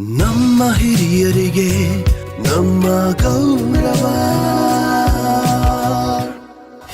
ನಮ್ಮ ಹಿರಿಯರಿಗೆ ನಮ್ಮ ಗೌರವ.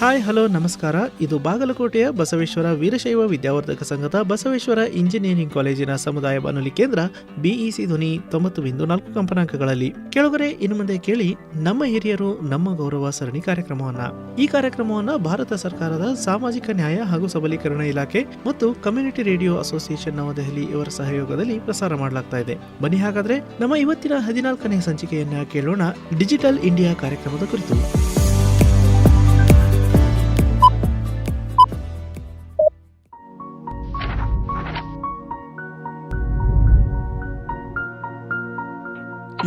ಹಾಯ್, ಹಲೋ, ನಮಸ್ಕಾರ. ಇದು ಬಾಗಲಕೋಟೆಯ ಬಸವೇಶ್ವರ ವೀರಶೈವ ವಿದ್ಯಾವರ್ಧಕ ಸಂಘದ ಬಸವೇಶ್ವರ ಇಂಜಿನಿಯರಿಂಗ್ ಕಾಲೇಜಿನ ಸಮುದಾಯ ಬಾನುಲಿ ಕೇಂದ್ರ ಬಿಇಸಿ ಧ್ವನಿ ತೊಂಬತ್ತು ಬಿಂದು ನಾಲ್ಕು ಕಂಪನಾಂಕಗಳಲ್ಲಿ. ಕೆಳಗರೆ, ಇನ್ನು ಮುಂದೆ ಕೇಳಿ ನಮ್ಮ ಹಿರಿಯರು, ನಮ್ಮ ಗೌರವ ಸರಣಿ ಕಾರ್ಯಕ್ರಮವನ್ನ. ಈ ಕಾರ್ಯಕ್ರಮವನ್ನ ಭಾರತ ಸರ್ಕಾರದ ಸಾಮಾಜಿಕ ನ್ಯಾಯ ಹಾಗೂ ಸಬಲೀಕರಣ ಇಲಾಖೆ ಮತ್ತು ಕಮ್ಯುನಿಟಿ ರೇಡಿಯೋ ಅಸೋಸಿಯೇಷನ್ ನವದೆಹಲಿ ಇವರ ಸಹಯೋಗದಲ್ಲಿ ಪ್ರಸಾರ ಮಾಡಲಾಗ್ತಾ ಇದೆ. ಬನ್ನಿ ಹಾಗಾದ್ರೆ ನಮ್ಮ ಇವತ್ತಿನ ಹದಿನಾಲ್ಕನೇ ಸಂಚಿಕೆಯನ್ನ ಕೇಳೋಣ. ಡಿಜಿಟಲ್ ಇಂಡಿಯಾ ಕಾರ್ಯಕ್ರಮದ ಕುರಿತು.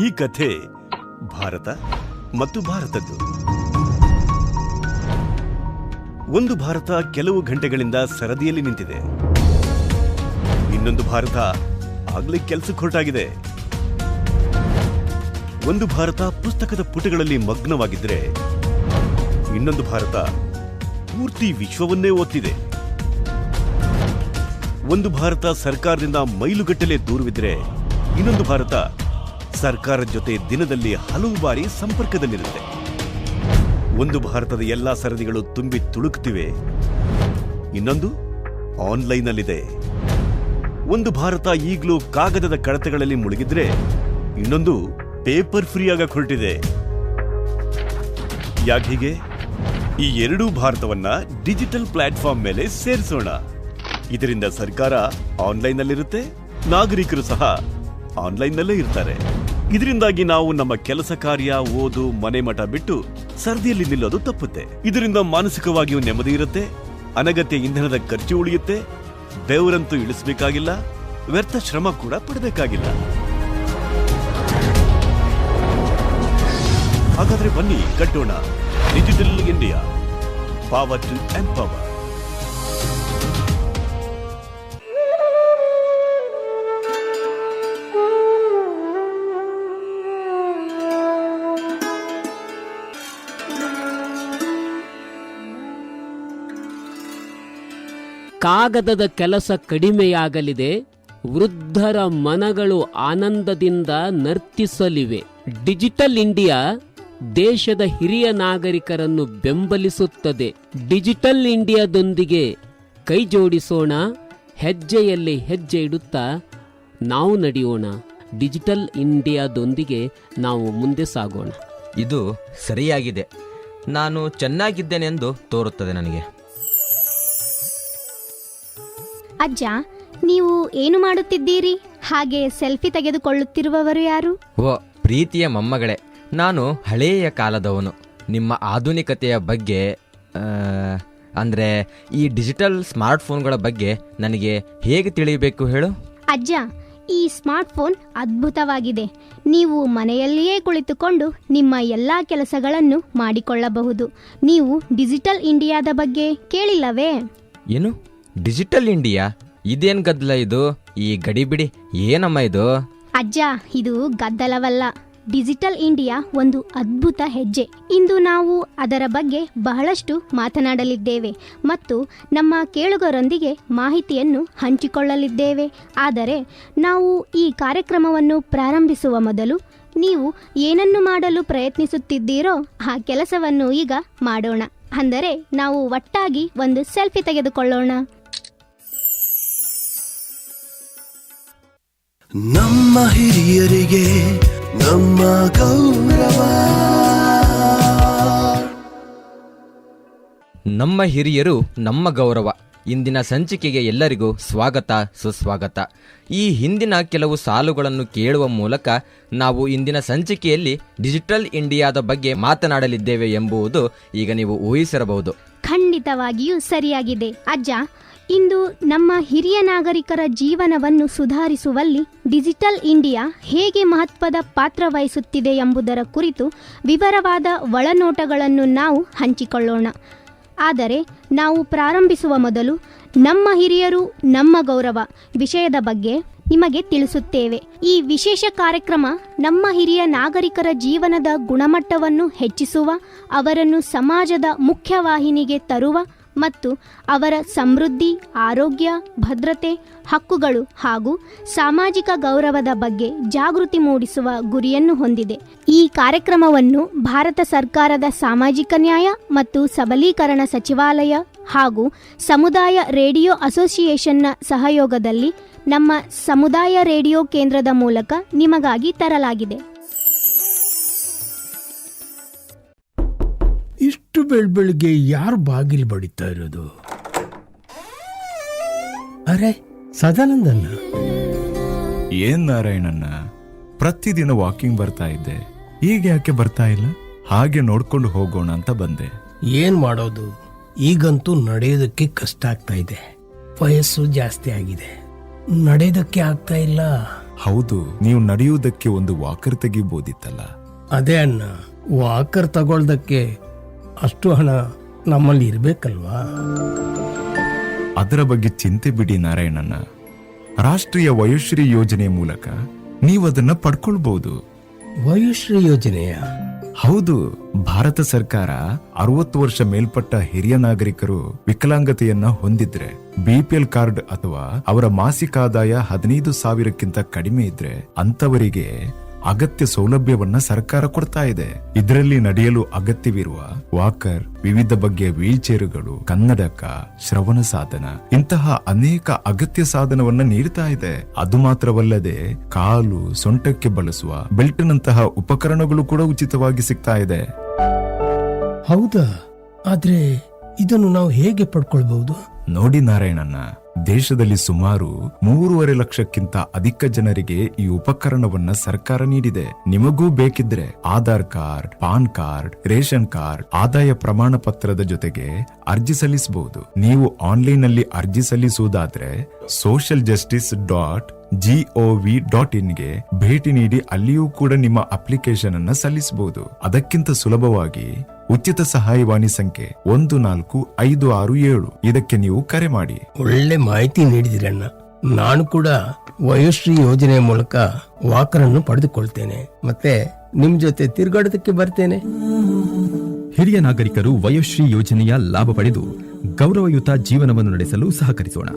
ಈ ಕಥೆ ಭಾರತ ಮತ್ತು ಭಾರತದ್ದು. ಒಂದು ಭಾರತ ಕೆಲವು ಗಂಟೆಗಳಿಂದ ಸರದಿಯಲ್ಲಿ ನಿಂತಿದೆ. ಇನ್ನೊಂದು ಭಾರತ ಆಗ್ಲೇ ಕೆಲಸಕ್ಕೆ ಹೊರಟಾಗಿದೆ. ಒಂದು ಭಾರತ ಪುಸ್ತಕದ ಪುಟಗಳಲ್ಲಿ ಮಗ್ನವಾಗಿದ್ರೆ, ಇನ್ನೊಂದು ಭಾರತ ಪೂರ್ತಿ ವಿಶ್ವವನ್ನೇ ಓದ್ತಿದೆ. ಒಂದು ಭಾರತ ಸರ್ಕಾರದಿಂದ ಮೈಲುಗಟ್ಟಲೆ ದೂರವಿದ್ರೆ, ಇನ್ನೊಂದು ಭಾರತ ಸರ್ಕಾರದ ಜೊತೆ ದಿನದಲ್ಲಿ ಹಲವು ಬಾರಿ ಸಂಪರ್ಕದಲ್ಲಿರುತ್ತೆ. ಒಂದು ಭಾರತದ ಎಲ್ಲಾ ಸರದಿಗಳು ತುಂಬಿ ತುಳುಕ್ತಿವೆ. ಇನ್ನೊಂದು ಆನ್ಲೈನ್ನಲ್ಲಿದೆ ಒಂದು ಭಾರತ ಈಗಲೂ ಕಾಗದದ ಕಡತಗಳಲ್ಲಿ ಮುಳುಗಿದ್ರೆ, ಇನ್ನೊಂದು ಪೇಪರ್ ಫ್ರೀ ಆಗ ಹೊರಟಿದೆ ಯಾಕೀಗೆ ಈ ಎರಡೂ ಭಾರತವನ್ನ ಡಿಜಿಟಲ್ ಪ್ಲಾಟ್ಫಾರ್ಮ್ ಮೇಲೆ ಸೇರಿಸೋಣ. ಇದರಿಂದ ಸರ್ಕಾರ ಆನ್ಲೈನ್ನಲ್ಲಿರುತ್ತೆ ನಾಗರಿಕರು ಸಹ ಆನ್ಲೈನ್ನಲ್ಲೇ ಇರ್ತಾರೆ. ಇದರಿಂದಾಗಿ ನಾವು ನಮ್ಮ ಕೆಲಸ ಕಾರ್ಯ, ಓದು, ಮನೆ ಮಠ ಬಿಟ್ಟು ಸರ್ದಿಯಲ್ಲಿ ನಿಲ್ಲೋದು ತಪ್ಪುತ್ತೆ. ಇದರಿಂದ ಮಾನಸಿಕವಾಗಿಯೂ ನೆಮ್ಮದಿ ಇರುತ್ತೆ, ಅನಗತ್ಯ ಇಂಧನದ ಖರ್ಚು ಉಳಿಯುತ್ತೆ, ಬೆವರಂತೂ ಇಳಿಸಬೇಕಾಗಿಲ್ಲ, ವ್ಯರ್ಥ ಶ್ರಮ ಕೂಡ ಪಡಬೇಕಾಗಿಲ್ಲ. ಹಾಗಾದ್ರೆ ಬನ್ನಿ, ಕಟ್ಟೋಣ. Digital India power to empower ಕಾಗದದ ಕೆಲಸ ಕಡಿಮೆಯಾಗಲಿದೆ, ವೃದ್ಧರ ಮನಗಳು ಆನಂದದಿಂದ ನರ್ತಿಸಲಿವೆ. ಡಿಜಿಟಲ್ ಇಂಡಿಯಾ ದೇಶದ ಹಿರಿಯ ನಾಗರಿಕರನ್ನು ಬೆಂಬಲಿಸುತ್ತದೆ. ಡಿಜಿಟಲ್ ಇಂಡಿಯಾದೊಂದಿಗೆ ಕೈ ಜೋಡಿಸೋಣ, ಹೆಜ್ಜೆಯಲ್ಲಿ ಹೆಜ್ಜೆ ಇಡುತ್ತಾ ನಾವು ನಡೆಯೋಣ. ಡಿಜಿಟಲ್ ಇಂಡಿಯಾದೊಂದಿಗೆ ನಾವು ಮುಂದೆ ಸಾಗೋಣ. ಇದು ಸರಿಯಾಗಿದೆ. ನಾನು ಚೆನ್ನಾಗಿದ್ದೇನೆಂದು ತೋರುತ್ತದೆ ನನಗೆ. ಅಜ್ಜ ನೀವು ಏನು ಮಾಡುತ್ತಿದ್ದೀರಿ? ಹಾಗೆ ಸೆಲ್ಫಿ ತೆಗೆದುಕೊಳ್ಳುತ್ತಿರುವವರು ಯಾರು? ಓ ಪ್ರೀತಿಯ ಮೊಮ್ಮಗಳೇ ನಾನು ಹಳೆಯ ಕಾಲದವನು. ನಿಮ್ಮ ಆಧುನಿಕತೆಯ ಬಗ್ಗೆ ಅಂದ್ರೆ ಈ ಡಿಜಿಟಲ್ ಸ್ಮಾರ್ಟ್ಫೋನ್ಗಳ ಬಗ್ಗೆ ನನಗೆ ಹೇಗೆ ತಿಳಿಯಬೇಕು ಹೇಳು? ಅಜ್ಜ ಈ ಸ್ಮಾರ್ಟ್ಫೋನ್ ಅದ್ಭುತವಾಗಿದೆ. ನೀವು ಮನೆಯಲ್ಲಿಯೇ ಕುಳಿತುಕೊಂಡು ನಿಮ್ಮ ಎಲ್ಲ ಕೆಲಸಗಳನ್ನು ಮಾಡಿಕೊಳ್ಳಬಹುದು. ನೀವು ಡಿಜಿಟಲ್ ಇಂಡಿಯಾದ ಬಗ್ಗೆ ಕೇಳಿಲ್ಲವೇ? ಏನು? ಡಿಜಿಟಲ್ ಇಂಡಿಯಾ, ಇದೇನ್ ಗದ್ದಲ ಇದು? ಈ ಗಡಿಬಿಡಿ ಏನಮ್ಮ ಇದು? ಅಜ್ಜ, ಇದು ಗದ್ದಲವಲ್ಲ. ಡಿಜಿಟಲ್ ಇಂಡಿಯಾ ಒಂದು ಅದ್ಭುತ ಹೆಜ್ಜೆ. ಇಂದು ನಾವು ಅದರ ಬಗ್ಗೆ ಬಹಳಷ್ಟು ಮಾತನಾಡಲಿದ್ದೇವೆ ಮತ್ತು ನಮ್ಮ ಕೇಳುಗರೊಂದಿಗೆ ಮಾಹಿತಿಯನ್ನು ಹಂಚಿಕೊಳ್ಳಲಿದ್ದೇವೆ. ಆದರೆ, ನಾವು ಈ ಕಾರ್ಯಕ್ರಮವನ್ನು ಪ್ರಾರಂಭಿಸುವ ಮೊದಲು ನೀವು ಏನನ್ನು ಮಾಡಲು ಪ್ರಯತ್ನಿಸುತ್ತಿದ್ದೀರೋ ಆ ಕೆಲಸವನ್ನು ಈಗ ಮಾಡೋಣ. ಅಂದರೆ, ನಾವು ಒಟ್ಟಾಗಿ ಒಂದು ಸೆಲ್ಫಿ ತೆಗೆದುಕೊಳ್ಳೋಣ. ನಮ್ಮ ಹಿರಿಯರಿಗೆ ನಮ್ಮ ಗೌರವ. ನಮ್ಮ ಹಿರಿಯರು ನಮ್ಮ ಗೌರವ. ಇಂದಿನ ಸಂಚಿಕೆಗೆ ಎಲ್ಲರಿಗೂ ಸ್ವಾಗತ ಸುಸ್ವಾಗತ. ಈ ಹಿಂದಿನ ಕೆಲವು ಸಾಲುಗಳನ್ನು ಕೇಳುವ ಮೂಲಕ ನಾವು ಇಂದಿನ ಸಂಚಿಕೆಯಲ್ಲಿ ಡಿಜಿಟಲ್ ಇಂಡಿಯಾದ ಬಗ್ಗೆ ಮಾತನಾಡಲಿದ್ದೇವೆ ಎಂಬುದು ಈಗ ನೀವು ಊಹಿಸಿರಬಹುದು. ಖಂಡಿತವಾಗಿಯೂ ಸರಿಯಾಗಿದೆ. ಅಜ್ಜ ಇಂದು ನಮ್ಮ ಹಿರಿಯ ನಾಗರಿಕರ ಜೀವನವನ್ನು ಸುಧಾರಿಸುವಲ್ಲಿ ಡಿಜಿಟಲ್ ಇಂಡಿಯಾ ಹೇಗೆ ಮಹತ್ವದ ಪಾತ್ರ ವಹಿಸುತ್ತಿದೆ ಎಂಬುದರ ಕುರಿತು ವಿವರವಾದ ಒಳನೋಟಗಳನ್ನು ನಾವು ಹಂಚಿಕೊಳ್ಳೋಣ. ಆದರೆ ನಾವು ಪ್ರಾರಂಭಿಸುವ ಮೊದಲು ನಮ್ಮ ಹಿರಿಯರು, ನಮ್ಮ ಗೌರವ ವಿಷಯದ ಬಗ್ಗೆ ನಿಮಗೆ ತಿಳಿಸುತ್ತೇವೆ. ಈ ವಿಶೇಷ ಕಾರ್ಯಕ್ರಮ ನಮ್ಮ ಹಿರಿಯ ನಾಗರಿಕರ ಜೀವನದ ಗುಣಮಟ್ಟವನ್ನು ಹೆಚ್ಚಿಸುವ, ಅವರನ್ನು ಸಮಾಜದ ಮುಖ್ಯವಾಹಿನಿಗೆ ತರುವ ಮತ್ತು ಅವರ ಸಮೃದ್ಧಿ, ಆರೋಗ್ಯ, ಭದ್ರತೆ, ಹಕ್ಕುಗಳು ಹಾಗೂ ಸಾಮಾಜಿಕ ಗೌರವದ ಬಗ್ಗೆ ಜಾಗೃತಿ ಮೂಡಿಸುವ ಗುರಿಯನ್ನು ಹೊಂದಿದೆ. ಈ ಕಾರ್ಯಕ್ರಮವನ್ನು ಭಾರತ ಸರ್ಕಾರದ ಸಾಮಾಜಿಕ ನ್ಯಾಯ ಮತ್ತು ಸಬಲೀಕರಣ ಸಚಿವಾಲಯ ಹಾಗೂ ಸಮುದಾಯ ರೇಡಿಯೋ ಅಸೋಸಿಯೇಷನ್ನ ಸಹಯೋಗದಲ್ಲಿ ನಮ್ಮ ಸಮುದಾಯ ರೇಡಿಯೋ ಕೇಂದ್ರದ ಮೂಲಕ ನಿಮಗಾಗಿ ತರಲಾಗಿದೆ. ಇಷ್ಟು ಬೆಳ್ ಬೆಳಿಗ್ಗೆ ಯಾರು ಬಾಗಿಲು ಬಡಿತಾ ಇರೋದು? ಅರೆ ಸದಾನಂದನ್ನ ಏನ್ ನಾರಾಯಣನ್ನ ಪ್ರತಿದಿನ ವಾಕಿಂಗ್ ಬರ್ತಾ ಇದ್ದೆ. ಈಗ ಯಾಕೆ ಬರ್ತಾ ಇಲ್ಲ? ಹಾಗೆ ನೋಡ್ಕೊಂಡು ಹೋಗೋಣ ಅಂತ ಬಂದೆ. ಏನ್ ಮಾಡೋದು? ಈಗಂತೂ ನಡೆಯೋದಕ್ಕೆ ಕಷ್ಟ ಆಗ್ತಾ ಇದೆ. ವಯಸ್ಸು ಜಾಸ್ತಿ ಆಗಿದೆ. ನಡೆಯೋದಕ್ಕೆ ಆಗ್ತಾ ಇಲ್ಲ. ಹೌದು ನೀವು ನಡೆಯುವುದಕ್ಕೆ ಒಂದು ವಾಕರ್ ತೆಗಿಬೋದಿತ್ತಲ್ಲ. ಅದೇ ಅಣ್ಣ ವಾಕರ್ ತಗೊಳ್ದಕ್ಕೆ ಅಷ್ಟು ಹಣ ನಮ್ಮಲ್ಲಿ ಇರಬೇಕಲ್ವಾ? ಅದರ ಬಗ್ಗೆ ಚಿಂತೆ ಬಿಡಿ ನಾರಾಯಣನ ರಾಷ್ಟ್ರೀಯ ವಯೋಶ್ರೀ ಯೋಜನೆ ಮೂಲಕ ನೀವು ಅದನ್ನ ಪಡ್ಕೊಳ್ಬಹುದು ವಯೋಶ್ರೀ ಯೋಜನೆಯ? ಹೌದು ಭಾರತ ಸರ್ಕಾರ ಅರವತ್ತು ವರ್ಷ ಮೇಲ್ಪಟ್ಟ ಹಿರಿಯ ನಾಗರಿಕರು ವಿಕಲಾಂಗತೆಯನ್ನ ಹೊಂದಿದ್ರೆ ಬಿಪಿಎಲ್ ಕಾರ್ಡ್ ಅಥವಾ ಅವರ ಮಾಸಿಕ ಆದಾಯ ಹದಿನೈದು ಸಾವಿರಕ್ಕಿಂತ ಕಡಿಮೆ ಇದ್ರೆ ಅಂತವರಿಗೆ ಅಗತ್ಯ ಸೌಲಭ್ಯವನ್ನ ಸರ್ಕಾರ ಕೊಡ್ತಾ ಇದೆ. ಇದರಲ್ಲಿ ನಡೆಯಲು ಅಗತ್ಯವಿರುವ ವಾಕರ್ ವಿವಿಧ ಬಗೆಯ ವೀಲ್ಚೇರುಗಳು ಕನ್ನಡಕ ಶ್ರವಣ ಸಾಧನ ಇಂತಹ ಅನೇಕ ಅಗತ್ಯ ಸಾಧನವನ್ನ ನೀಡ್ತಾ ಇದೆ. ಅದು ಮಾತ್ರವಲ್ಲದೆ ಕಾಲು ಸೊಂಟಕ್ಕೆ ಬಳಸುವ ಬೆಲ್ಟ್ನಂತಹ ಉಪಕರಣಗಳು ಕೂಡ ಉಚಿತವಾಗಿ ಸಿಗ್ತಾ ಇದೆ. ಹೌದಾ? ಆದ್ರೆ ಇದನ್ನು ನಾವು ಹೇಗೆ ಪಡ್ಕೊಳ್ಬಹುದು? ನೋಡಿ ನಾರಾಯಣನ್ನ ದೇಶದಲ್ಲಿ ಸುಮಾರು ಮೂರುವರೆ ಲಕ್ಷಕ್ಕಿಂತ ಅಧಿಕ ಜನರಿಗೆ ಈ ಉಪಕರಣವನ್ನ ಸರ್ಕಾರ ನೀಡಿದೆ. ನಿಮಗೂ ಬೇಕಿದ್ರೆ Aadhaar card, PAN card, ration card, ಆದಾಯ ಪ್ರಮಾಣ ಪತ್ರದ ಜೊತೆಗೆ ಅರ್ಜಿ ಸಲ್ಲಿಸಬಹುದು ನೀವು ಆನ್ಲೈನ್ನಲ್ಲಿ ಅರ್ಜಿ ಸಲ್ಲಿಸುವುದಾದ್ರೆ social justice dot G O V dot ಇನ್ಗೆ ಭೇಟಿ ನೀಡಿ ಅಲ್ಲಿಯೂ ಕೂಡ ನಿಮ್ಮ ಅಪ್ಲಿಕೇಶನ್ ಅನ್ನ ಸಲ್ಲಿಸಬಹುದು ಅದಕ್ಕಿಂತ ಸುಲಭವಾಗಿ ಉಚಿತ ಸಹಾಯವಾಣಿ ಸಂಖ್ಯೆ ಒಂದು ನಾಲ್ಕು ಐದು ಆರು ಏಳು. ಇದಕ್ಕೆ ನೀವು ಕರೆ ಮಾಡಿ. ಒಳ್ಳೆ ಮಾಹಿತಿ ನೀಡಿದಿರಣ್ಣ ನಾನು ಕೂಡ ವಯೋಶ್ರೀ ಯೋಜನೆ ಮೂಲಕ ವಾಕರನ್ನು ಪಡೆದುಕೊಳ್ತೇನೆ. ಮತ್ತೆ ನಿಮ್ ಜೊತೆ ತಿರುಗಾಡೋದಕ್ಕೆ ಬರ್ತೇನೆ. ಹಿರಿಯ ನಾಗರಿಕರು ವಯೋಶ್ರೀ ಯೋಜನೆಯ ಲಾಭ ಪಡೆದು ಗೌರವಯುತ ಜೀವನವನ್ನು ನಡೆಸಲು ಸಹಕರಿಸೋಣ.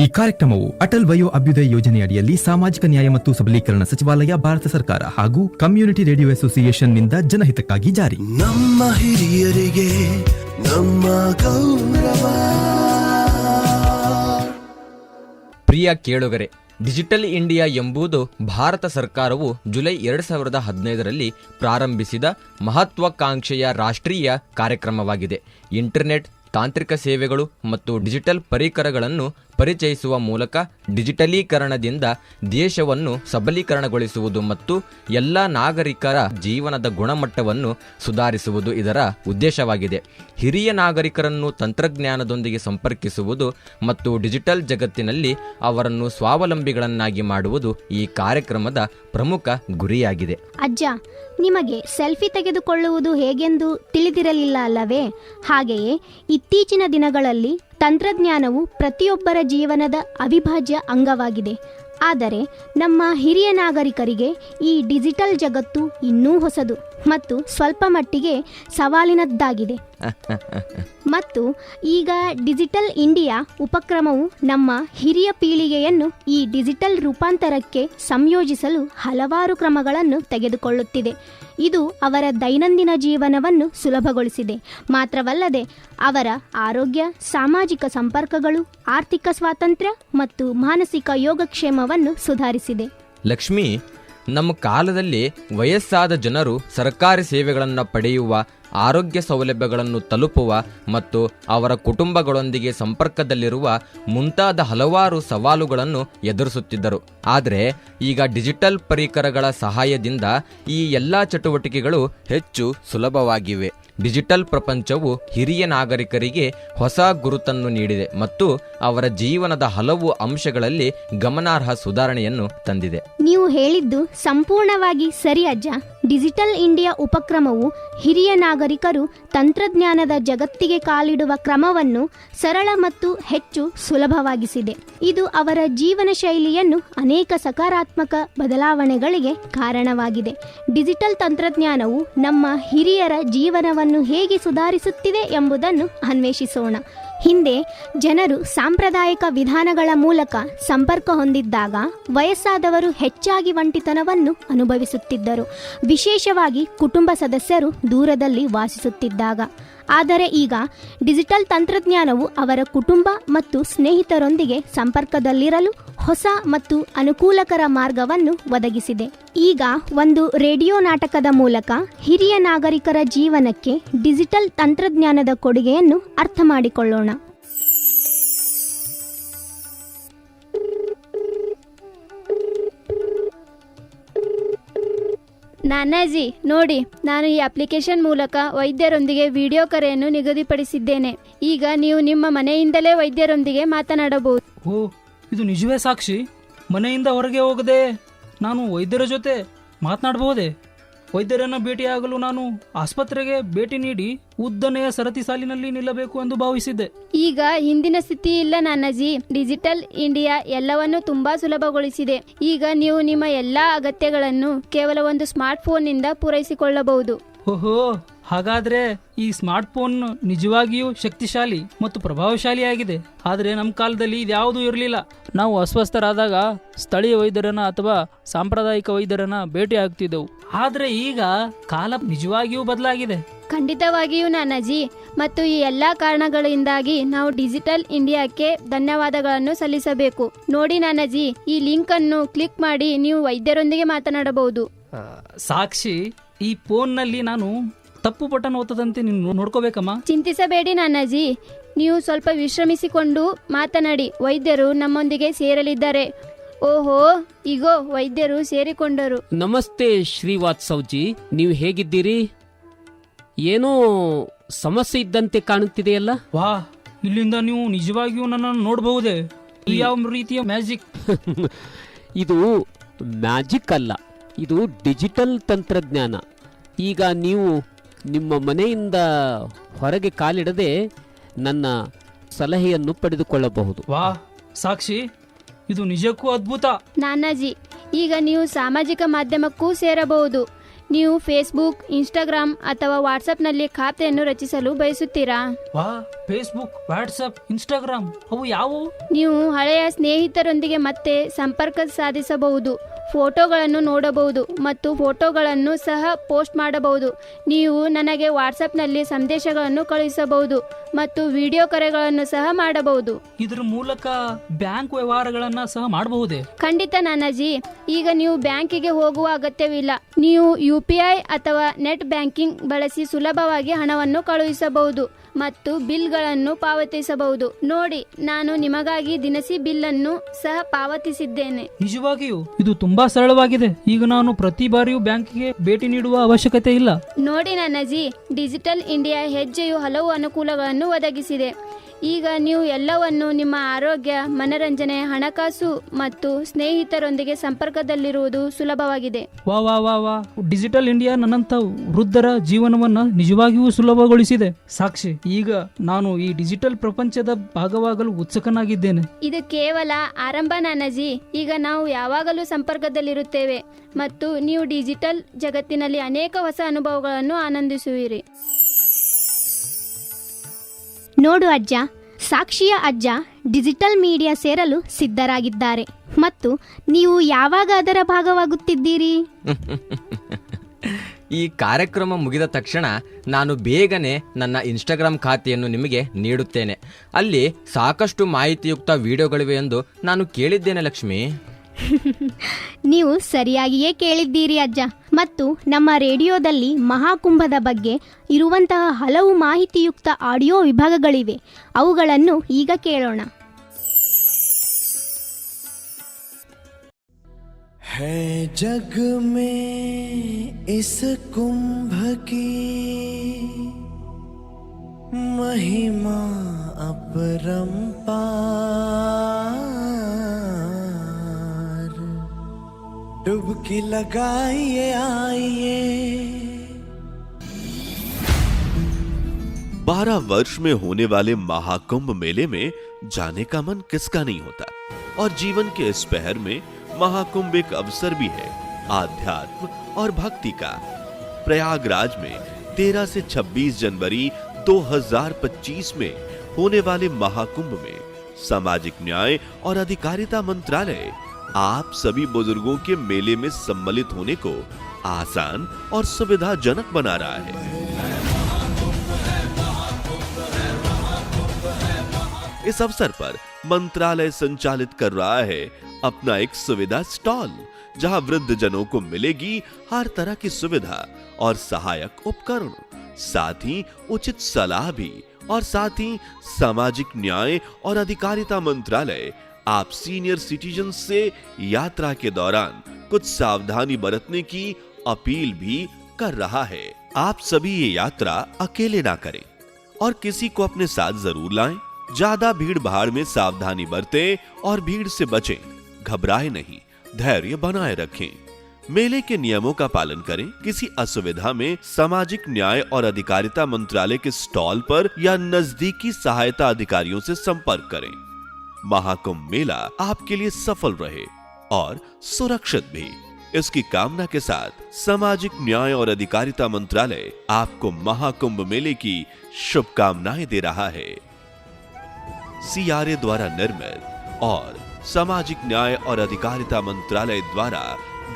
ಈ ಕಾರ್ಯಕ್ರಮವು ಅಟಲ್ ವಯೋ ಅಭ್ಯುದಯ ಯೋಜನೆಯಡಿಯಲ್ಲಿ ಸಾಮಾಜಿಕ ನ್ಯಾಯ ಮತ್ತು ಸಬಲೀಕರಣ ಸಚಿವಾಲಯ ಭಾರತ ಸರ್ಕಾರ ಹಾಗೂ ಕಮ್ಯುನಿಟಿ ರೇಡಿಯೋ ಅಸೋಸಿಯೇಷನ್ನಿಂದ ಜನಹಿತಕ್ಕಾಗಿ ಜಾರಿ. ನಮ್ಮ ಹಿರಿಯರಿಗೆ ನಮ್ಮ ಗೌರವ. ಪ್ರಿಯ ಕೇಳುಗರೆ ಡಿಜಿಟಲ್ ಇಂಡಿಯಾ ಎಂಬುದು ಭಾರತ ಸರ್ಕಾರವು ಜುಲೈ ಎರಡು ಸಾವಿರದ ಹದಿನೈದರಲ್ಲಿ ಪ್ರಾರಂಭಿಸಿದ ಮಹತ್ವಾಕಾಂಕ್ಷೆಯ ರಾಷ್ಟ್ರೀಯ ಕಾರ್ಯಕ್ರಮವಾಗಿದೆ. ಇಂಟರ್ನೆಟ್ ತಾಂತ್ರಿಕ ಸೇವೆಗಳು ಮತ್ತು ಡಿಜಿಟಲ್ ಪರಿಕರಗಳನ್ನು ಪರಿಚಯಿಸುವ ಮೂಲಕ ಡಿಜಿಟಲೀಕರಣದಿಂದ ದೇಶವನ್ನು ಸಬಲೀಕರಣಗೊಳಿಸುವುದು ಮತ್ತು ಎಲ್ಲ ನಾಗರಿಕರ ಜೀವನದ ಗುಣಮಟ್ಟವನ್ನು ಸುಧಾರಿಸುವುದು ಇದರ ಉದ್ದೇಶವಾಗಿದೆ. ಹಿರಿಯ ನಾಗರಿಕರನ್ನು ತಂತ್ರಜ್ಞಾನದೊಂದಿಗೆ ಸಂಪರ್ಕಿಸುವುದು ಮತ್ತು ಡಿಜಿಟಲ್ ಜಗತ್ತಿನಲ್ಲಿ ಅವರನ್ನು ಸ್ವಾವಲಂಬಿಗಳನ್ನಾಗಿ ಮಾಡುವುದು ಈ ಕಾರ್ಯಕ್ರಮದ ಪ್ರಮುಖ ಗುರಿಯಾಗಿದೆ. ಅಜ್ಜ, ನಿಮಗೆ ಸೆಲ್ಫಿ ತೆಗೆದುಕೊಳ್ಳುವುದು ಹೇಗೆಂದು ತಿಳಿದಿರಲಿಲ್ಲ ಅಲ್ಲವೇ? ಹಾಗೆಯೇ ಇತ್ತೀಚಿನ ದಿನಗಳಲ್ಲಿ ತಂತ್ರಜ್ಞಾನವು ಪ್ರತಿಯೊಬ್ಬರ ಜೀವನದ ಅವಿಭಾಜ್ಯ ಅಂಗವಾಗಿದೆ. ಆದರೆ ನಮ್ಮ ಹಿರಿಯ ನಾಗರಿಕರಿಗೆ ಈ ಡಿಜಿಟಲ್ ಜಗತ್ತು ಇನ್ನೂ ಹೊಸದು ಮತ್ತು ಸ್ವಲ್ಪ ಮಟ್ಟಿಗೆ ಸವಾಲಿನದ್ದಾಗಿದೆ. ಮತ್ತು ಈಗ ಡಿಜಿಟಲ್ ಇಂಡಿಯಾ ಉಪಕ್ರಮವು ನಮ್ಮ ಹಿರಿಯ ಪೀಳಿಗೆಯನ್ನು ಈ ಡಿಜಿಟಲ್ ರೂಪಾಂತರಕ್ಕೆ ಸಂಯೋಜಿಸಲು ಹಲವಾರು ಕ್ರಮಗಳನ್ನು ತೆಗೆದುಕೊಳ್ಳುತ್ತಿದೆ. ಇದು ಅವರ ದೈನಂದಿನ ಜೀವನವನ್ನು ಸುಲಭಗೊಳಿಸಿದೆ. ಮಾತ್ರವಲ್ಲದೆ, ಅವರ ಆರೋಗ್ಯ, ಸಾಮಾಜಿಕ ಸಂಪರ್ಕಗಳು, ಆರ್ಥಿಕ ಸ್ವಾತಂತ್ರ್ಯ ಮತ್ತು ಮಾನಸಿಕ ಯೋಗಕ್ಷೇಮವನ್ನು ಸುಧಾರಿಸಿದೆ. ಲಕ್ಷ್ಮಿ ನಮ್ಮ ಕಾಲದಲ್ಲಿ ವಯಸ್ಸಾದ ಜನರು ಸರ್ಕಾರಿ ಸೇವೆಗಳನ್ನು ಪಡೆಯುವ ಆರೋಗ್ಯ ಸೌಲಭ್ಯಗಳನ್ನು ತಲುಪುವ ಮತ್ತು ಅವರ ಕುಟುಂಬಗಳೊಂದಿಗೆ ಸಂಪರ್ಕದಲ್ಲಿರುವ ಮುಂತಾದ ಹಲವಾರು ಸವಾಲುಗಳನ್ನು ಎದುರಿಸುತ್ತಿದ್ದರು. ಆದರೆ ಈಗ ಡಿಜಿಟಲ್ ಪರಿಕರಗಳ ಸಹಾಯದಿಂದ ಈ ಎಲ್ಲ ಚಟುವಟಿಕೆಗಳು ಹೆಚ್ಚು ಸುಲಭವಾಗಿವೆ. ಡಿಜಿಟಲ್ ಪ್ರಪಂಚವು ಹಿರಿಯ ನಾಗರಿಕರಿಗೆ ಹೊಸ ಗುರುತನ್ನು ನೀಡಿದೆ ಮತ್ತು ಅವರ ಜೀವನದ ಹಲವು ಅಂಶಗಳಲ್ಲಿ ಗಮನಾರ್ಹ ಸುಧಾರಣೆಯನ್ನು ತಂದಿದೆ. ನೀವು ಹೇಳಿದ್ದು ಸಂಪೂರ್ಣವಾಗಿ ಸರಿ ಅಜ್ಜ. ಡಿಜಿಟಲ್ ಇಂಡಿಯಾ ಉಪಕ್ರಮವು ಹಿರಿಯ ನಾಗರಿಕರು ತಂತ್ರಜ್ಞಾನದ ಜಗತ್ತಿಗೆ ಕಾಲಿಡುವ ಕ್ರಮವನ್ನು ಸರಳ ಮತ್ತು ಹೆಚ್ಚು ಸುಲಭವಾಗಿಸಿದೆ. ಇದು ಅವರ ಜೀವನ ಶೈಲಿಯನ್ನು ಅನೇಕ ಸಕಾರಾತ್ಮಕ ಬದಲಾವಣೆಗಳಿಗೆ ಕಾರಣವಾಗಿದೆ. ಡಿಜಿಟಲ್ ತಂತ್ರಜ್ಞಾನವು ನಮ್ಮ ಹಿರಿಯರ ಜೀವನವನ್ನು ಹೇಗೆ ಸುಧಾರಿಸುತ್ತಿದೆ ಎಂಬುದನ್ನು ಅನ್ವೇಷಿಸೋಣ. ಹಿಂದೆ ಜನರು ಸಾಂಪ್ರದಾಯಿಕ ವಿಧಾನಗಳ ಮೂಲಕ ಸಂಪರ್ಕ ಹೊಂದಿದ್ದಾಗ ವಯಸ್ಸಾದವರು ಹೆಚ್ಚಾಗಿ ಒಂಟಿತನವನ್ನು ಅನುಭವಿಸುತ್ತಿದ್ದರು. ವಿಶೇಷವಾಗಿ ಕುಟುಂಬ ಸದಸ್ಯರು ದೂರದಲ್ಲಿ ವಾಸಿಸುತ್ತಿದ್ದಾಗ. ಆದರೆ ಈಗ ಡಿಜಿಟಲ್ ತಂತ್ರಜ್ಞಾನವು ಅವರ ಕುಟುಂಬ ಮತ್ತು ಸ್ನೇಹಿತರೊಂದಿಗೆ ಸಂಪರ್ಕದಲ್ಲಿರಲು ಹೊಸ ಮತ್ತು ಅನುಕೂಲಕರ ಮಾರ್ಗವನ್ನು ಒದಗಿಸಿದೆ. ಈಗ ಒಂದು ರೇಡಿಯೋ ನಾಟಕದ ಮೂಲಕ ಹಿರಿಯ ನಾಗರಿಕರ ಜೀವನಕ್ಕೆ ಡಿಜಿಟಲ್ ತಂತ್ರಜ್ಞಾನದ ಕೊಡುಗೆಯನ್ನು ಅರ್ಥ ಮಾಡಿಕೊಳ್ಳೋಣ ನಾನಾಜಿ, ನೋಡಿ, ನಾನು ಈ ಅಪ್ಲಿಕೇಶನ್ ಮೂಲಕ ವೈದ್ಯರೊಂದಿಗೆ ವಿಡಿಯೋ ಕರೆಯನ್ನು ನಿಗದಿಪಡಿಸಿದ್ದೇನೆ. ಈಗ ನೀವು ನಿಮ್ಮ ಮನೆಯಿಂದಲೇ ವೈದ್ಯರೊಂದಿಗೆ ಮಾತನಾಡಬಹುದು. ಓ, ಇದು ನಿಜವೇ ಸಾಕ್ಷಿ? ಮನೆಯಿಂದ ಹೊರಗೆ ಹೋಗದೆ ನಾನು ವೈದ್ಯರ ಜೊತೆ ಮಾತನಾಡಬಹುದೇ? ವೈದ್ಯರನ್ನ ಭೇಟಿಯಾಗಲು ನಾನು ಆಸ್ಪತ್ರೆಗೆ ಭೇಟಿ ನೀಡಿ ಉದ್ದನೆಯ ಸರತಿ ಸಾಲಿನಲ್ಲಿ ನಿಲ್ಲಬೇಕು ಎಂದು ಭಾವಿಸಿದ್ದೆ. ಈಗ ಹಿಂದಿನ ಸ್ಥಿತಿ ಇಲ್ಲ ನಾನಾಜಿ. ಡಿಜಿಟಲ್ ಇಂಡಿಯಾ ಎಲ್ಲವನ್ನು ತುಂಬಾ ಸುಲಭಗೊಳಿಸಿದೆ. ಈಗ ನೀವು ನಿಮ್ಮ ಎಲ್ಲಾ ಅಗತ್ಯಗಳನ್ನು ಕೇವಲ ಒಂದು ಸ್ಮಾರ್ಟ್ ಫೋನ್ನಿಂದ ಪೂರೈಸಿಕೊಳ್ಳಬಹುದು. ಓಹೋ ಹಾಗಾದ್ರೆ ಈ ಸ್ಮಾರ್ಟ್ ಫೋನ್ ನಿಜವಾಗಿಯೂ ಶಕ್ತಿಶಾಲಿ ಮತ್ತು ಪ್ರಭಾವಶಾಲಿಯಾಗಿದೆ. ಆದರೆ ನಮ್ಮ ಕಾಲದಲ್ಲಿ ಇದ್ಯಾವುದೂ ಇರಲಿಲ್ಲ. ನಾವು ಅಸ್ವಸ್ಥರಾದಾಗ ಸ್ಥಳೀಯ ವೈದ್ಯರನ್ನ ಅಥವಾ ಸಾಂಪ್ರದಾಯಿಕ ವೈದ್ಯರನ್ನ ಭೇಟಿ ಆಗ್ತಿದ್ದೆವು. ಆದರೆ ಈಗ ಕಾಲ ನಿಜವಾಗಿಯೂ ಬದಲಾಗಿದೆ. ಖಂಡಿತವಾಗಿಯೂ ನಾನಾಜಿ. ಮತ್ತು ಈ ಎಲ್ಲಾ ಕಾರಣಗಳಿಂದಾಗಿ ನಾವು ಡಿಜಿಟಲ್ ಇಂಡಿಯಾಕ್ಕೆ ಧನ್ಯವಾದಗಳನ್ನು ಸಲ್ಲಿಸಬೇಕು. ನೋಡಿ ನಾನಾಜಿ ಈ ಲಿಂಕ್ ಅನ್ನು ಕ್ಲಿಕ್ ಮಾಡಿ ನೀವು ವೈದ್ಯರೊಂದಿಗೆ ಮಾತನಾಡಬಹುದು. ಸಾಕ್ಷಿ ಈ ಫೋನ್ನಲ್ಲಿ ನಾನು ತಪ್ಪು ಬಟನ್ ಒತ್ತದಂತೆ ನೀನು ನೋಡ್ಕೋಬೇಕಮ್ಮ. ಚಿಂತಿಸಬೇಡಿ ನಾನಾಜಿ. ನೀವು ಸ್ವಲ್ಪ ವಿಶ್ರಮಿಸಿಕೊಂಡು ಮಾತನಾಡಿ. ವೈದ್ಯರು ನಮ್ಮೊಂದಿಗೆ ಸೇರಲಿದ್ದಾರೆ. ಓಹೋ ಈಗೋ ವೈದ್ಯರು ಸೇರಿಕೊಂಡರು. ನಮಸ್ತೆ ಶ್ರೀವಾತ್ಸವ್ಜಿ ನೀವು ಹೇಗಿದ್ದೀರಿ? ಏನೋ ಸಮಸ್ಯೆ ಇದ್ದಂತೆ ಕಾಣುತ್ತಿದೆಯಲ್ಲ? ವಾ ಇಲ್ಲಿಂದ ನೀವು ನಿಜವಾಗಿಯೂ ನನ್ನನ್ನು ನೋಡಬಹುದೇ? ಈ ಯಾವ ರೀತಿಯ ಮ್ಯಾಜಿಕ್? ಇದು ಮ್ಯಾಜಿಕ್ ಅಲ್ಲ. ಇದು ಡಿಜಿಟಲ್ ತಂತ್ರಜ್ಞಾನ. ಈಗ ನೀವು ನಿಮ್ಮ ಮನೆಯಿಂದ ಹೊರಗೆ ಕಾಲಿಡದೆ ನನ್ನ ಸಲಹೆಯನ್ನು ಪಡೆದುಕೊಳ್ಳಬಹುದು. ವಾ ಸಾಕ್ಷಿ ಇದು ನಿಜಕ್ಕೂ ಅದ್ಭುತ. ನಾನಾಜಿ ಈಗ ನೀವು ಸಾಮಾಜಿಕ ಮಾಧ್ಯಮಕ್ಕೂ ಸೇರಬಹುದು. ನೀವು ಫೇಸ್ಬುಕ್ ಇನ್ಸ್ಟಾಗ್ರಾಮ್ ಅಥವಾ ವಾಟ್ಸಪ್ನಲ್ಲಿ ಖಾತೆಯನ್ನು ರಚಿಸಲು ಬಯಸುತ್ತೀರಾ? ವಾ ಫೇಸ್ಬುಕ್ ವಾಟ್ಸಪ್ ಇನ್ಸ್ಟಾಗ್ರಾಮ್ ಅವು ಯಾವುವು? ನೀವು ಹಳೆಯ ಸ್ನೇಹಿತರೊಂದಿಗೆ ಮತ್ತೆ ಸಂಪರ್ಕ ಸಾಧಿಸಬಹುದು. ಫೋಟೋಗಳನ್ನು ನೋಡಬಹುದು ಮತ್ತು ಫೋಟೋಗಳನ್ನು ಸಹ ಪೋಸ್ಟ್ ಮಾಡಬಹುದು. ನೀವು ನನಗೆ ವಾಟ್ಸಪ್ನಲ್ಲಿ ಸಂದೇಶಗಳನ್ನು ಕಳುಹಿಸಬಹುದು ಮತ್ತು ವಿಡಿಯೋ ಕರೆಗಳನ್ನು ಸಹ ಮಾಡಬಹುದು. ಇದರ ಮೂಲಕ ಬ್ಯಾಂಕ್ ವ್ಯವಹಾರಗಳನ್ನು ಸಹ ಮಾಡಬಹುದೇ? ಖಂಡಿತ ನಾನಾಜಿ. ಈಗ ನೀವು ಬ್ಯಾಂಕಿಗೆ ಹೋಗುವ ಅಗತ್ಯವಿಲ್ಲ. ನೀವು ಯು ಪಿ ಐ ಅಥವಾ ನೆಟ್ ಬ್ಯಾಂಕಿಂಗ್ ಬಳಸಿ ಸುಲಭವಾಗಿ ಹಣವನ್ನು ಕಳುಹಿಸಬಹುದು. ಮತ್ತು ಬಿಲ್ಗಳನ್ನು ಪಾವತಿಸಬಹುದು. ನೋಡಿ ನಾನು ನಿಮಗಾಗಿ ದಿನಸಿ ಬಿಲ್ಲನ್ನು ಸಹ ಪಾವತಿಸಿದ್ದೇನೆ. ನಿಜವಾಗಿಯೂ ಇದು ತುಂಬಾ ಸರಳವಾಗಿದೆ. ಈಗ ನಾನು ಪ್ರತಿ ಬಾರಿಯೂ ಬ್ಯಾಂಕಿಗೆ ಭೇಟಿ ನೀಡುವ ಅವಶ್ಯಕತೆ ಇಲ್ಲ. ನೋಡಿ ನನ್ನಜಿ ಡಿಜಿಟಲ್ ಇಂಡಿಯಾ ಹೆಜ್ಜೆಯು ಹಲವು ಅನುಕೂಲಗಳನ್ನು ಒದಗಿಸಿದೆ. ಈಗ ನೀವು ಎಲ್ಲವನ್ನು ನಿಮ್ಮ ಆರೋಗ್ಯ ಮನರಂಜನೆ ಹಣಕಾಸು ಮತ್ತು ಸ್ನೇಹಿತರೊಂದಿಗೆ ಸಂಪರ್ಕದಲ್ಲಿರುವುದು ಸುಲಭವಾಗಿದೆ. ವಾ ವಾ ವಾ ವಾ. ಡಿಜಿಟಲ್ ಇಂಡಿಯಾ ನನ್ನಂತ ವೃದ್ಧರ ಜೀವನವನ್ನ ನಿಜವಾಗಿಯೂ ಸುಲಭಗೊಳಿಸಿದೆ. ಸಾಕ್ಷಿ ಈಗ ನಾನು ಈ ಡಿಜಿಟಲ್ ಪ್ರಪಂಚದ ಭಾಗವಾಗಲು ಉತ್ಸುಕನಾಗಿದ್ದೇನೆ. ಇದು ಕೇವಲ ಆರಂಭ ನಾನಜಿ. ಈಗ ನಾವು ಯಾವಾಗಲೂ ಸಂಪರ್ಕದಲ್ಲಿರುತ್ತೇವೆ ಮತ್ತು ನೀವು ಡಿಜಿಟಲ್ ಜಗತ್ತಿನಲ್ಲಿ ಅನೇಕ ಹೊಸ ಅನುಭವಗಳನ್ನು ಆನಂದಿಸುವಿರಿ. ನೋಡು ಅಜ್ಜ ಸಾಕ್ಷಿಯ ಅಜ್ಜ ಡಿಜಿಟಲ್ ಮೀಡಿಯಾ ಸೇರಲು ಸಿದ್ಧರಾಗಿದ್ದಾರೆ. ಮತ್ತು ನೀವು ಯಾವಾಗ ಅದರ ಭಾಗವಾಗುತ್ತಿದ್ದೀರಿ? ಈ ಕಾರ್ಯಕ್ರಮ ಮುಗಿದ ತಕ್ಷಣ ನಾನು ಬೇಗನೆ ನನ್ನ ಇನ್ಸ್ಟಾಗ್ರಾಮ್ ಖಾತೆಯನ್ನು ನಿಮಗೆ ನೀಡುತ್ತೇನೆ. ಅಲ್ಲಿ ಸಾಕಷ್ಟು ಮಾಹಿತಿಯುಕ್ತ ವಿಡಿಯೋಗಳಿವೆ ಎಂದು ನಾನು ಕೇಳಿದ್ದೇನೆ ಲಕ್ಷ್ಮಿ. ನೀವು ಸರಿಯಾಗಿಯೇ ಕೇಳಿದ್ದೀರಿ ಅಜ್ಜ. ಮತ್ತು ನಮ್ಮ ರೇಡಿಯೋದಲ್ಲಿ ಮಹಾಕುಂಭದ ಬಗ್ಗೆ ಇರುವಂತಹ ಹಲವು ಮಾಹಿತಿಯುಕ್ತ ಆಡಿಯೋ ವಿಭಾಗಗಳಿವೆ ಅವುಗಳನ್ನು ಈಗ ಕೇಳೋಣ है जग में इस कुंभ की महिमा अपरंपार डुबकी लगाइए, आइए। बारह वर्ष में होने वाले महाकुंभ मेले में जाने का मन किसका नहीं होता? और जीवन के इस पहर में महाकुंभ एक अवसर भी है, आध्यात्म और भक्ति का। प्रयागराज में 13 से 26 जनवरी 2025 में होने वाले महाकुंभ में सामाजिक न्याय और अधिकारिता मंत्रालय आप सभी बुज़ुर्गों के मेले में सम्मिलित होने को आसान और सुविधाजनक बना रहा है। इस अवसर पर मंत्रालय संचालित कर रहा है अपना एक सुविधा स्टॉल, जहाँ वृद्ध जनों को मिलेगी हर तरह की सुविधा और सहायक उपकरण, साथ ही उचित सलाह भी और साथ ही सामाजिक न्याय और अधिकारिता मंत्रालय आप सीनियर सिटीजन से यात्रा के दौरान कुछ सावधानी बरतने की अपील भी कर रहा है। आप सभी ये यात्रा अकेले ना करें और किसी को अपने साथ ज़रूर लाएँ। ज़्यादा भीड़ भाड़ में सावधानी बरतें और भीड़ से बचें। घबराए नहीं, धैर्य बनाए रखें। मेले के नियमों का पालन करें। किसी असुविधा में सामाजिक न्याय और अधिकारिता मंत्रालय के स्टॉल पर या नजदीकी सहायता अधिकारियों से संपर्क करें। महाकुंभ मेला आपके लिए सफल रहे और सुरक्षित भी इसकी कामना के साथ सामाजिक न्याय और अधिकारिता मंत्रालय आपको महाकुंभ मेले की शुभकामनाएं दे रहा है सीआरए द्वारा निर्मित और सामाजिक न्याय और अधिकारिता मंत्रालय द्वारा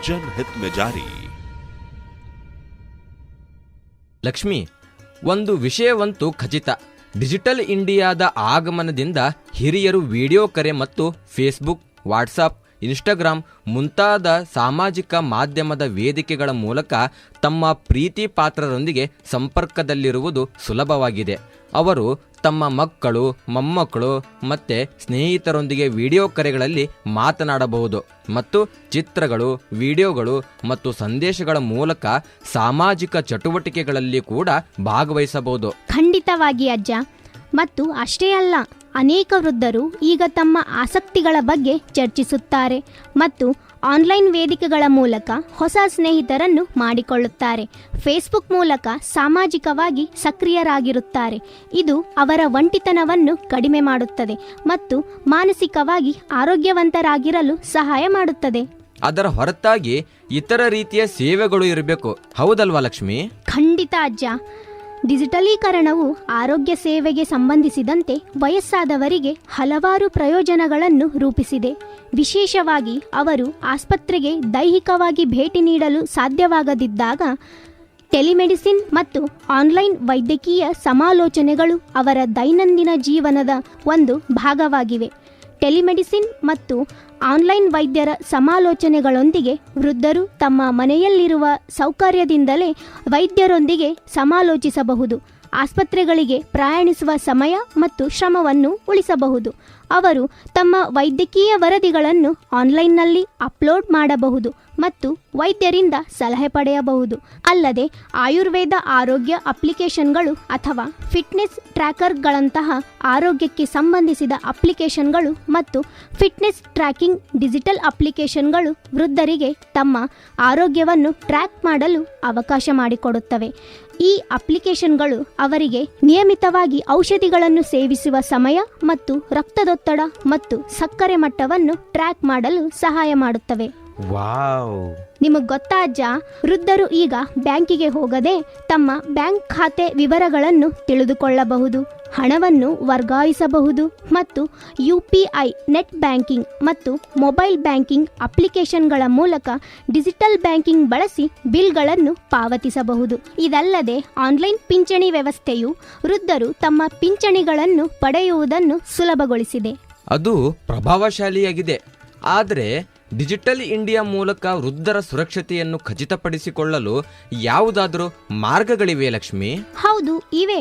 जनहित में जारी ಲಕ್ಷ್ಮಿ ಒಂದು ವಿಷಯವಂತೂ ಖಚಿತ ಡಿಜಿಟಲ್ ಇಂಡಿಯಾದ ಆಗಮನದಿಂದ ಹಿರಿಯರು ವಿಡಿಯೋ ಕರೆ ಮತ್ತು ಫೇಸ್ಬುಕ್, ವಾಟ್ಸಪ್, ಇನ್ಸ್ಟಾಗ್ರಾಮ್ ಮುಂತಾದ ಸಾಮಾಜಿಕ ಮಾಧ್ಯಮದ ವೇದಿಕೆಗಳ ಮೂಲಕ ತಮ್ಮ ಪ್ರೀತಿ ಪಾತ್ರರೊಂದಿಗೆ ಸಂಪರ್ಕದಲ್ಲಿರುವುದು ಸುಲಭವಾಗಿದೆ. ಅವರು ತಮ್ಮ ಮಕ್ಕಳು, ಮೊಮ್ಮಕ್ಕಳು ಮತ್ತು ಸ್ನೇಹಿತರೊಂದಿಗೆ ವಿಡಿಯೋ ಕರೆಗಳಲ್ಲಿ ಮಾತನಾಡಬಹುದು ಮತ್ತು ಚಿತ್ರಗಳು, ವಿಡಿಯೋಗಳು ಮತ್ತು ಸಂದೇಶಗಳ ಮೂಲಕ ಸಾಮಾಜಿಕ ಚಟುವಟಿಕೆಗಳಲ್ಲಿ ಕೂಡ ಭಾಗವಹಿಸಬಹುದು. ಖಂಡಿತವಾಗಿ ಅಜ್ಜ. ಮತ್ತು ಅಷ್ಟೇ ಅಲ್ಲ, ಅನೇಕ ವೃದ್ಧರು ಈಗ ತಮ್ಮ ಆಸಕ್ತಿಗಳ ಬಗ್ಗೆ ಚರ್ಚಿಸುತ್ತಾರೆ ಮತ್ತು ಆನ್ಲೈನ್ ವೇದಿಕೆಗಳ ಮೂಲಕ ಹೊಸ ಸ್ನೇಹಿತರನ್ನು ಮಾಡಿಕೊಳ್ಳುತ್ತಾರೆ. ಫೇಸ್ಬುಕ್ ಮೂಲಕ ಸಾಮಾಜಿಕವಾಗಿ ಸಕ್ರಿಯರಾಗಿರುತ್ತಾರೆ. ಇದು ಅವರ ಒಂಟಿತನವನ್ನು ಕಡಿಮೆ ಮಾಡುತ್ತದೆ ಮತ್ತು ಮಾನಸಿಕವಾಗಿ ಆರೋಗ್ಯವಂತರಾಗಿರಲು ಸಹಾಯ ಮಾಡುತ್ತದೆ. ಅದರ ಹೊರತಾಗಿ ಇತರ ರೀತಿಯ ಸೇವೆಗಳು ಇರಬೇಕು. ಹೌದಲ್ವಾ ಲಕ್ಷ್ಮಿ? ಖಂಡಿತ ಅಜ್ಜ. ಡಿಜಿಟಲೀಕರಣವು ಆರೋಗ್ಯ ಸೇವೆಗೆ ಸಂಬಂಧಿಸಿದಂತೆ ವಯಸ್ಸಾದವರಿಗೆ ಹಲವಾರು ಪ್ರಯೋಜನಗಳನ್ನು ರೂಪಿಸಿದೆ. ವಿಶೇಷವಾಗಿ ಅವರು ಆಸ್ಪತ್ರೆಗೆ ದೈಹಿಕವಾಗಿ ಭೇಟಿ ನೀಡಲು ಸಾಧ್ಯವಾಗದಿದ್ದಾಗ ಟೆಲಿಮೆಡಿಸಿನ್ ಮತ್ತು ಆನ್ಲೈನ್ ವೈದ್ಯಕೀಯ ಸಮಾಲೋಚನೆಗಳು ಅವರ ದೈನಂದಿನ ಜೀವನದ ಒಂದು ಭಾಗವಾಗಿವೆ. ಟೆಲಿಮೆಡಿಸಿನ್ ಮತ್ತು ಆನ್ಲೈನ್ ವೈದ್ಯರ ಸಮಾಲೋಚನೆಗಳೊಂದಿಗೆ ವೃದ್ಧರು ತಮ್ಮ ಮನೆಯಲ್ಲಿರುವ ಸೌಕರ್ಯದಿಂದಲೇ ವೈದ್ಯರೊಂದಿಗೆ ಸಮಾಲೋಚಿಸಬಹುದು. ಆಸ್ಪತ್ರೆಗಳಿಗೆ ಪ್ರಯಾಣಿಸುವ ಸಮಯ ಮತ್ತು ಶ್ರಮವನ್ನು ಉಳಿಸಬಹುದು. ಅವರು ತಮ್ಮ ವೈದ್ಯಕೀಯ ವರದಿಗಳನ್ನು ಆನ್ಲೈನ್ನಲ್ಲಿ ಅಪ್ಲೋಡ್ ಮಾಡಬಹುದು. ಮತ್ತು ವೈದ್ಯರಿಂದ ಸಲಹೆ ಪಡೆಯಬಹುದು. ಅಲ್ಲದೆ ಆಯುರ್ವೇದ ಆರೋಗ್ಯ ಅಪ್ಲಿಕೇಶನ್ಗಳು ಅಥವಾ ಫಿಟ್ನೆಸ್ ಟ್ರ್ಯಾಕರ್ಗಳಂತಹ ಆರೋಗ್ಯಕ್ಕೆ ಸಂಬಂಧಿಸಿದ ಅಪ್ಲಿಕೇಶನ್ಗಳು ಮತ್ತು ಫಿಟ್ನೆಸ್ ಟ್ರ್ಯಾಕಿಂಗ್ ಡಿಜಿಟಲ್ ಅಪ್ಲಿಕೇಶನ್ಗಳು ವೃದ್ಧರಿಗೆ ತಮ್ಮ ಆರೋಗ್ಯವನ್ನು ಟ್ರ್ಯಾಕ್ ಮಾಡಲು ಅವಕಾಶ ಮಾಡಿಕೊಡುತ್ತವೆ. ಈ ಅಪ್ಲಿಕೇಶನ್ಗಳು ಅವರಿಗೆ ನಿಯಮಿತವಾಗಿ ಔಷಧಿಗಳನ್ನು ಸೇವಿಸುವ ಸಮಯ ಮತ್ತು ರಕ್ತದೊತ್ತಡ ಮತ್ತು ಸಕ್ಕರೆ ಮಟ್ಟವನ್ನು ಟ್ರ್ಯಾಕ್ ಮಾಡಲು ಸಹಾಯ ಮಾಡುತ್ತವೆ. ವಾವ್. ನಿಮಗೆ ಗೊತ್ತಾ ಅಜ್ಜ? ವೃದ್ಧರು ಈಗ ಬ್ಯಾಂಕಿಗೆ ಹೋಗದೆ ತಮ್ಮ ಬ್ಯಾಂಕ್ ಖಾತೆ ವಿವರಗಳನ್ನು ತಿಳಿದುಕೊಳ್ಳಬಹುದು ಹಣವನ್ನು ವರ್ಗಾಯಿಸಬಹುದು ಮತ್ತು U P I net banking ಮತ್ತು ಮೊಬೈಲ್ ಬ್ಯಾಂಕಿಂಗ್ ಅಪ್ಲಿಕೇಶನ್ಗಳ ಮೂಲಕ ಡಿಜಿಟಲ್ ಬ್ಯಾಂಕಿಂಗ್ ಬಳಸಿ ಬಿಲ್ಗಳನ್ನು ಪಾವತಿಸಬಹುದು. ಇದಲ್ಲದೆ ಆನ್ಲೈನ್ ಪಿಂಚಣಿ ವ್ಯವಸ್ಥೆಯು ವೃದ್ಧರು ತಮ್ಮ ಪಿಂಚಣಿಗಳನ್ನು ಪಡೆಯುವುದನ್ನು ಸುಲಭಗೊಳಿಸಿದೆ. ಅದು ಪ್ರಭಾವಶಾಲಿಯಾಗಿದೆ. ಆದರೆ ಡಿಜಿಟಲ್ ಇಂಡಿಯಾ ಮೂಲಕ ವೃದ್ಧರ ಸುರಕ್ಷತೆಯನ್ನು ಖಚಿತಪಡಿಸಿಕೊಳ್ಳಲು ಯಾವುದಾದರೂ ಮಾರ್ಗಗಳಿವೆ ಲಕ್ಷ್ಮಿ? ಹೌದು ಇವೆ.